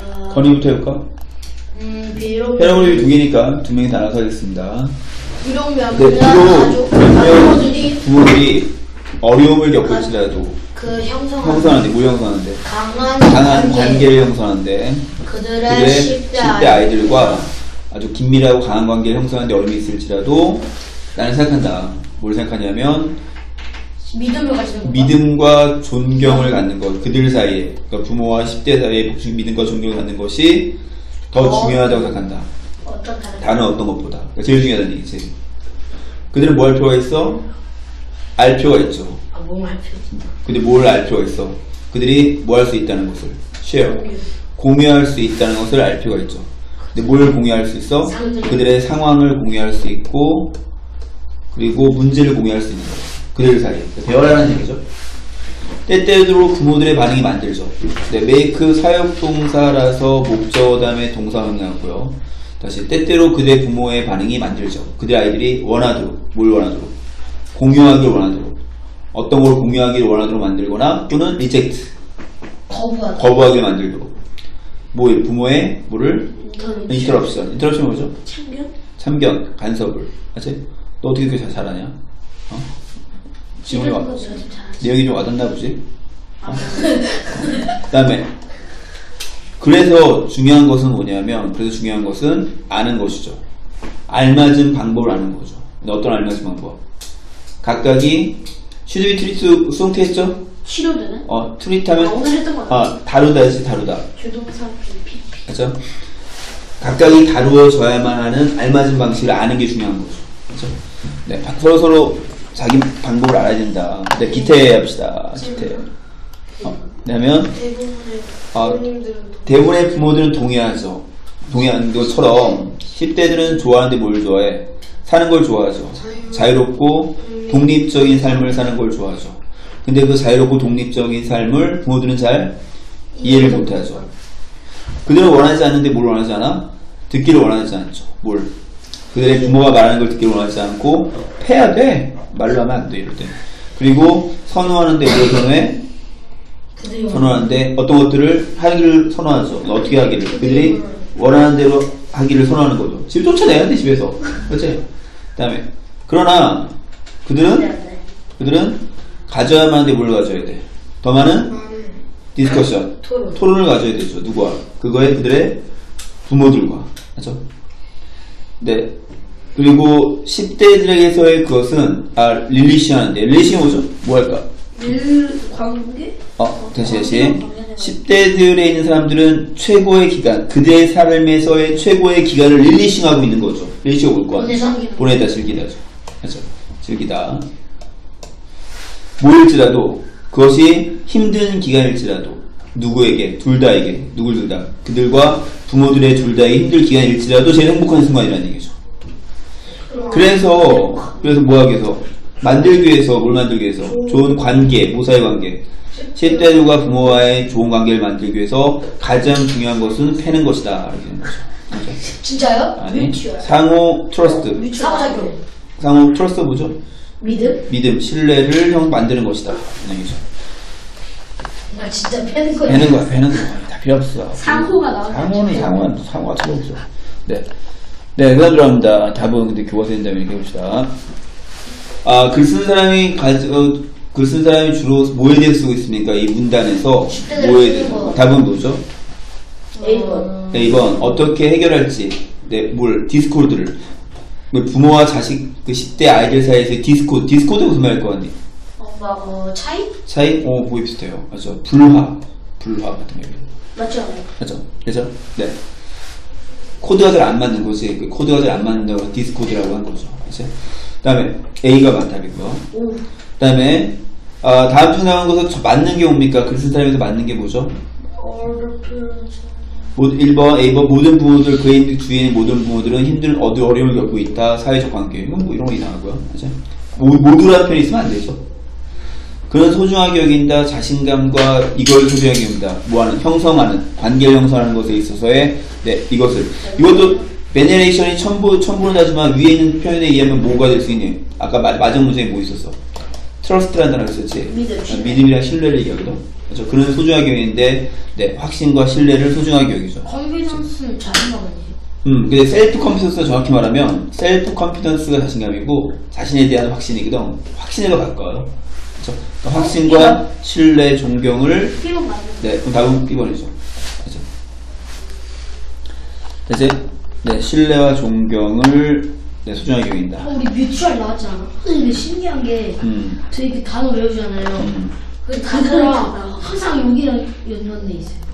어, 건이부터 해볼까? 음, 비록 해로울이 두 개니까 두 명이 다 나눠서 하겠습니다. 비록 네, 가족들이 부모들이 어려움을 겪을지라도 그 형성한 형성하는데, 뭘 형성하는데? 강한, 강한 관계, 관계를 형성하는데 그들의 그들의 10대, 10대 아이들과 아주 긴밀하고 강한 관계를 형성하는데 어려움이 있을지라도 나는 생각한다. 뭘 생각하냐면 믿음을 가지는 거 믿음과 존경을 갖는 것, 그들 사이에, 그러니까 부모와 10대 사이에 믿음과 존경을 갖는 것이 더 어. 중요하다고 생각한다. 어떤 다른 어떤 것보다. 그러니까 제일 중요하다는 얘기지. 그들은 뭐 할 필요가 있어? 알 필요가 있죠. 아, 필요 근데 뭘 알 필요가 있어? 그들이 뭐 할 수 있다는 것을. share. 공유할 수 있다는 것을 알 필요가 있죠. 근데 뭘 공유할 수 있어? 상황들. 그들의 상황을 공유할 수 있고, 그리고 문제를 공유할 수 있는 거예요. 그들 사이에. 대화라는 얘기죠. 때때로 부모들의 반응이 만들죠. 네, make 사역동사라서 목적어 다음에 동사만 나왔고요. 다시 때때로 그대 부모의 반응이 만들죠. 그들 아이들이 원하도록 뭘 원하도록 공유하기를 원하도록 어떤 걸 공유하기를 원하도록 만들거나 또는 reject 거부하다 거부하게 만들도록 뭐 부모의 뭐를 interruption interruption 뭐죠? 참견? 참견 간섭을 맞지? 너 어떻게 그렇게 잘 잘하냐? 어? 지문이 와 내용이 좀 와닿나 보지? 어? 그 다음에 그래서 중요한 것은 뭐냐면 그래서 중요한 것은 아는 것이죠 알맞은 방법을 아는 거죠 어떤 알맞은 방법? 각각이 슈드비 트리트 수동태 했죠? 치료되는? 어 아, 트리트하면 오늘 했던 거 같아 아 다루다지 다루다 주동사 PP 그렇죠? 각각이 다루어져야만 하는 알맞은 방식을 아는 게 중요한 거죠. 그렇죠? 네, 바- 서로 서로 자기 방법을 알아야 된다. 네, 기태 합시다. 기태. 어, 대부분의 아, 대부분의 부모들은 동의하죠. 동의하는 것처럼 10대들은 좋아하는데 뭘 좋아해? 사는 걸 좋아하죠. 자유롭고 독립적인 삶을 사는 걸 좋아하죠. 근데 그 자유롭고 독립적인 삶을 부모들은 잘 이해를 못하죠. 그들은 원하지 않는데 뭘 원하지 않아? 듣기를 원하지 않죠. 뭘? 그들의 부모가 말하는 걸 듣기를 원하지 않고 패야 돼. 말로 하면 안 돼. 이럴 때. 그리고 선호하는데 뭘 선호해? 선호하는데 어떤 것들을 하기를 선호하죠. 어떻게 하기를. 그들이 원하는 대로 하기를 선호하는 거죠. 집 쫓아내야 돼, 집에서. 그렇지? 그 다음에. 그러나 그들은, 그들은 가져야만 하는데 뭘 가져야 돼? 더 많은 디스커션. 토론 토론을 가져야 되죠. 누구와? 그거의 그들의 부모들과. 그렇죠? 네. 그리고 10대들에게서의 그것은 아 릴리시하는데 릴리시는 뭐죠? 뭐 할까? 일 관계? 어, 다시 다시. 10대들에 있는 사람들은 최고의 기간, 그들의 삶에서의 최고의 기간을 릴리싱하고 있는 거죠. 릴리싱하고 올 거. 보내다. 보내다 즐기다죠. 그렇죠. 즐기다. 뭐일지라도 그것이 힘든 기간일지라도 누구에게 둘 다에게 누굴 둘다 그들과 부모들의 둘 다의 힘들 기간일지라도 제일 행복한 순간이라는 얘기죠. 그래서 그래서 뭐 하기 위해서 만들기 위해서 뭘 만들기 위해서 좋은 관계 모사의 관계 10대들과 부모와의 좋은 관계를 만들기 위해서 가장 중요한 것은 패는 것이다 이렇게 되는 거죠. 진짜요? 아니 뮤추얼. 상호 트러스트 상호작용 상호 트러스트 뭐죠? 믿음? 믿음 신뢰를 형 만드는 것이다 이런 얘기죠. 나 진짜 패는 거야 배는 거야 배는 거야 다 필요 없어. 상호가 나오면 상호는 상호는 상호가 필요 없어. 네. 네, 그다음 들어갑니다. 답은 근데 교과서 된다면 이렇게 봅시다. 아, 글쓴 사람이 가지, 어, 글쓴 사람이 주로 뭐에 대해 쓰고 있습니까? 이 문단에서 뭐에 쓰는 대해서? 거. 답은 뭐죠? A번 네, 2번 어떻게 해결할지. 네, 뭘 디스코드를. 뭐 부모와 자식 그 10대 아이들 사이에서 디스코드. 디스코드 무슨 말일 것 같니? 어, 막, 어, 차이? 차이? 어, 보기 비슷해요. 맞죠? 불화. 불화 같은 거. 맞지 않아요? 그죠? 그죠? 네. 코드가 잘 안 맞는 거지. 그 코드가 잘 안 맞는다고 디스코드라고 한 거죠. 그 다음에 A가 맞답이고요. 오그 다음에 아, 다음 중 나온 저 맞는 게 뭡니까? 글쓴 사람에서 맞는 게 뭐죠? 어렵죠 모- 1번, A번 모든 부모들 그의 주위에 있는 모든 부모들은 힘든 어려움을 겪고 있다. 사회적 관계 이건 뭐 이런 거 이상하고요. 모두라는 편이 있으면 안 되죠. 그는 소중하게 여긴다. 자신감과 이걸 소중하게 여긴다. 뭐하는 형성하는 관계를 형성하는 것에 있어서의 네 이것을 이것도 베네레이션이 첨부 첨부는 하지만 위에 있는 표현에 의하면 뭐가 될 수 있니? 아까 마, 마지막 문장에 뭐 있었어? 트러스트라는 단어가 있었지. 믿음, 아. 믿음이랑 신뢰를 얘기하거든. 그래서 그는 소중하게 여기는데, 네, 확신과 신뢰를 소중하게 여기죠. 컨피던스는 자신감 아니에요? 음, 근데 셀프 컨피던스가 정확히 말하면 셀프 컨피던스가 자신감이고 자신에 대한 확신이거든. 확신으로 가까워요. 그렇죠? 그러니까 확신과 신뢰, 존경을 네, 그럼 답은 B번이죠. 그죠? 이제 네, 신뢰와 존경을 네, 소중하게 여긴다. 어, 우리 뮤추얼 나왔지 않아? 근데 신기한 게 음, 저희 그 단어 외우잖아요. 음. 그 단어랑 항상 여기랑 연관돼 있어요.